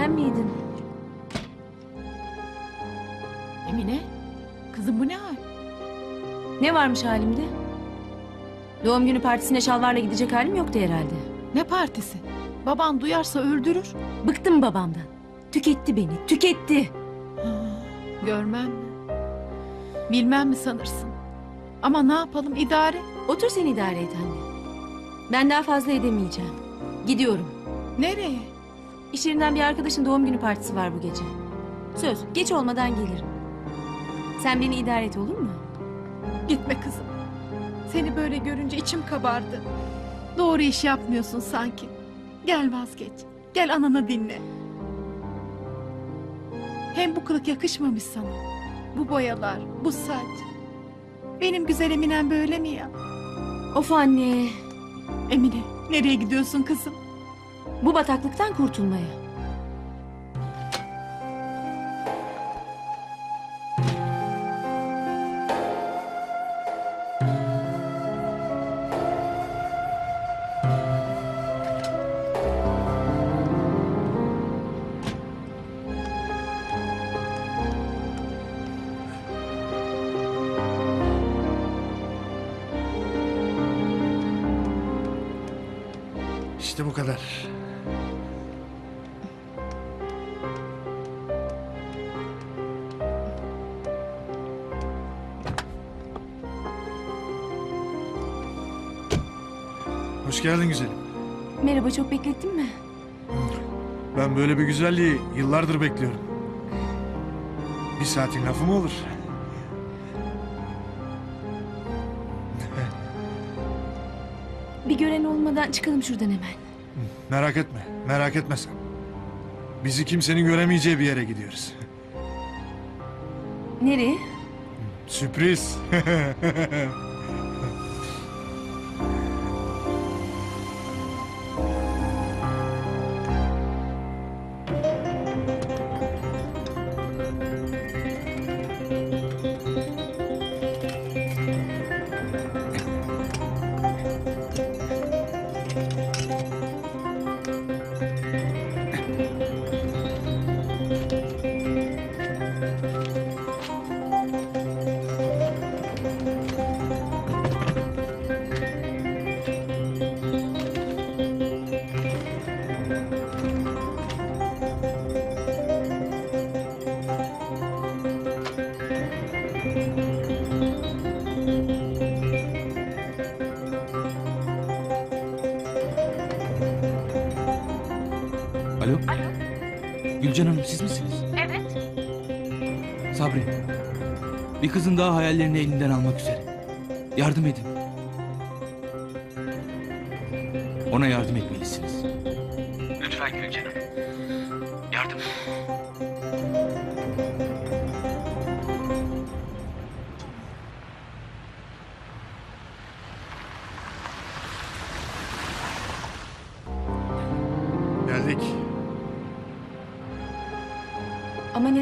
sen miydin? Emine, kızım bu ne hal? Ne varmış halimde? Doğum günü partisine şalvarla gidecek halim yoktu herhalde. Ne partisi? Baban duyarsa öldürür. Bıktım babamdan. Tüketti beni, tüketti. Görmem mi? Bilmem mi sanırsın? Ama ne yapalım idare? Otur sen idare et anne. Ben daha fazla edemeyeceğim. Gidiyorum. Nereye? İş yerinden bir arkadaşın doğum günü partisi var bu gece. Söz, geç olmadan gelirim. Sen beni idare et olur mu? Gitme kızım. Seni böyle görünce içim kabardı. Doğru iş yapmıyorsun sanki. Gel vazgeç. Gel ananı dinle. Hem bu kılık yakışmamış sana. Bu boyalar, bu saç. Benim güzel Eminem böyle mi ya? Of anne, Emine, nereye gidiyorsun kızım? Bu bataklıktan kurtulmaya. İşte bu kadar. Hoş geldin güzelim. Merhaba, çok beklettin mi? Ben böyle bir güzelliği yıllardır bekliyorum. Bir saatin lafı mı olur? Bir gören olmadan çıkalım şuradan hemen. Merak etme, merak etme sen. Bizi kimsenin göremeyeceği bir yere gidiyoruz. Nereye? Sürpriz. Gülcan Hanım siz misiniz? Evet. Sabri. Bir kızın daha hayallerini elinden almak üzere. Yardım edin. Ona yardım etmelisiniz.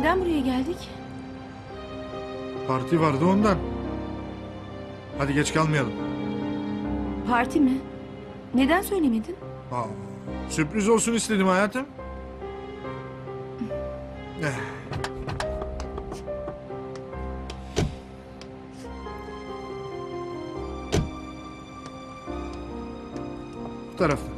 Neden buraya geldik? Parti vardı ondan. Hadi geç kalmayalım. Parti mi? Neden söylemedin? Aa, sürpriz olsun istedim hayatım. Eh. Bu tarafta.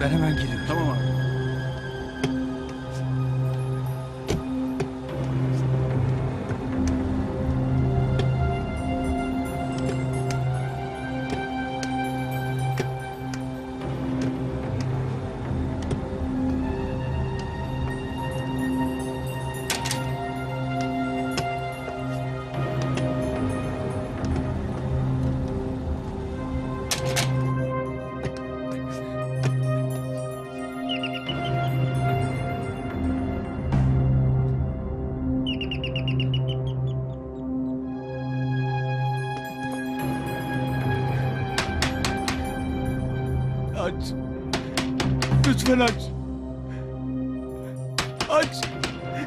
Ben hemen geliyorum. Tamam abi. Aç. Lütfen aç. Aç.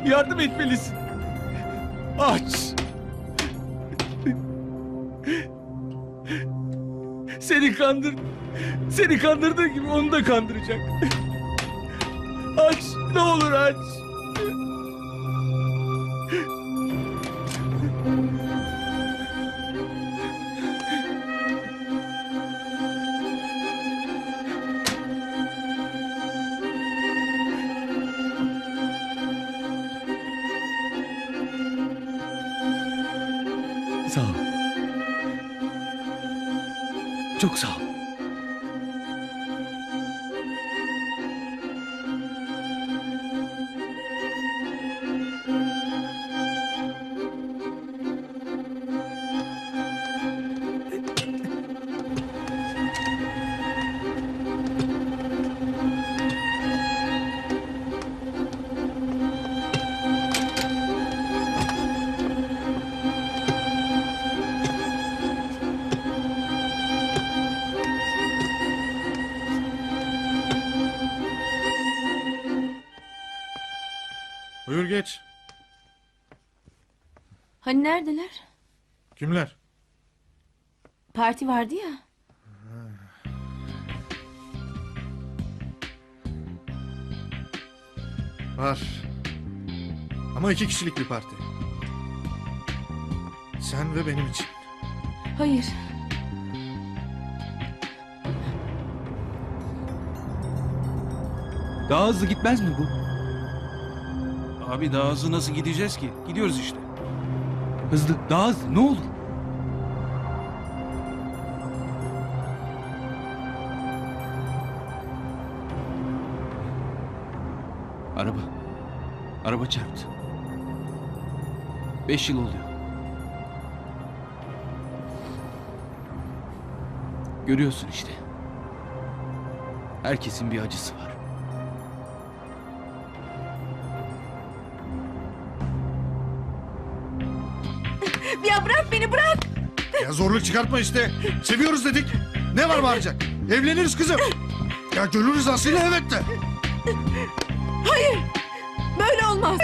Yardım etmelisin. Aç. Seni kandır. Seni kandırdığı gibi onu da kandıracak. Aç. Ne olur aç. Sağ ol. Çok sağ ol. Buyur geç. Hani neredeler? Kimler? Parti vardı ya. Var. Ama iki kişilik bir parti. Sen ve benim için. Hayır. Daha hızlı gitmez mi bu? Abi daha hızlı nasıl gideceğiz ki? Gidiyoruz işte. Hızlı, daha hızlı ne olur. Araba. Araba çarptı. Beş yıl oluyor. Görüyorsun işte. Herkesin bir acısı var. Zorluk çıkartma işte. Seviyoruz dedik. Ne var bağıracak? Evleniriz kızım. Ya gönül rızasıyla evet de. Böyle olmaz.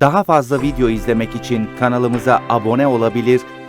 Daha fazla video izlemek için kanalımıza abone olabilir,